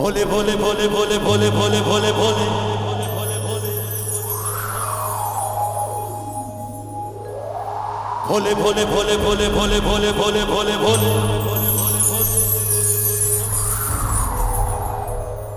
ভোলে ভোলে ভোলে ভোলে ভোলে ভোলে ভোলে ভোলে ভোলে ভোলে ভোলে ভোলে ভোলে ভোলে ভোলে ভোলে ভোলে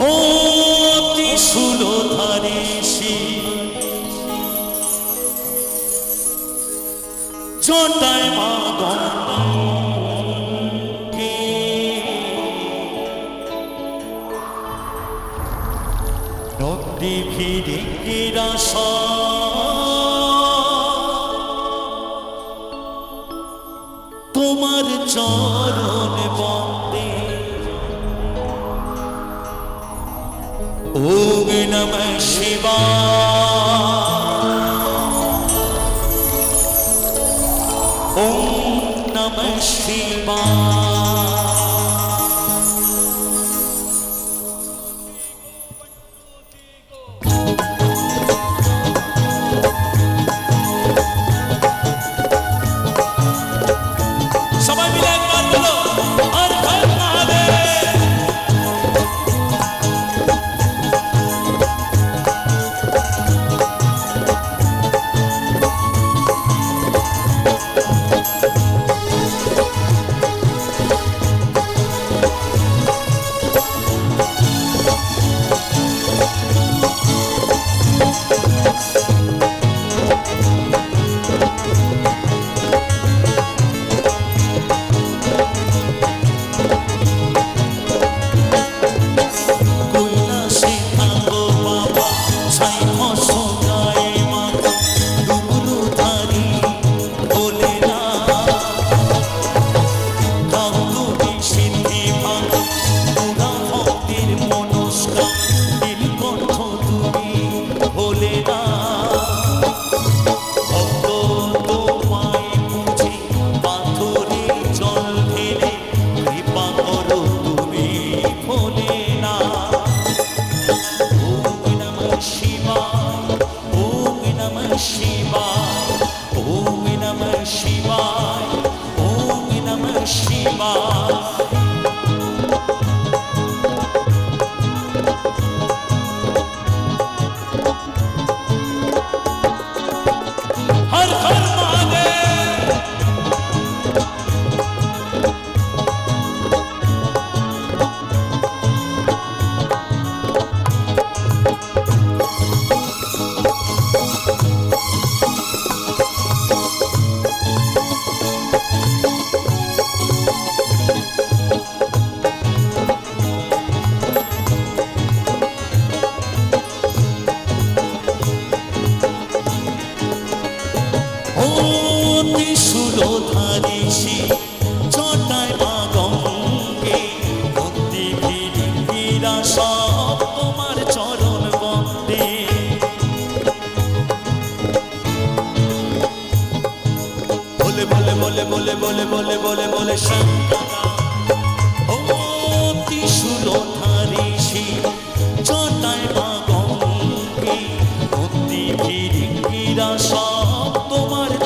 ও ত্রিশূল ধারে মা গঙ্গে নদী ভিড়ে রাসা তোমার চরণ বন্দে। ওম নম শিবা ওম নম শিবা She Shiva.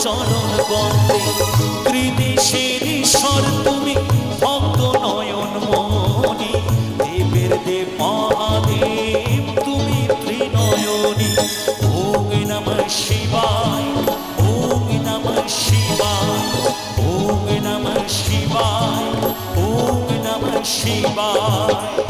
চরণ বন্দে ত্রিদেশের ঈশ্বর তুমি ভক্ত নয়ন মনি দেবের দেব মহাদেব তুমি ত্রিনয়নী। ওম নমঃ শিবায়, ওম নমঃ শিবায়, ওম নমঃ শিবায়, ওম নমঃ শিবায়।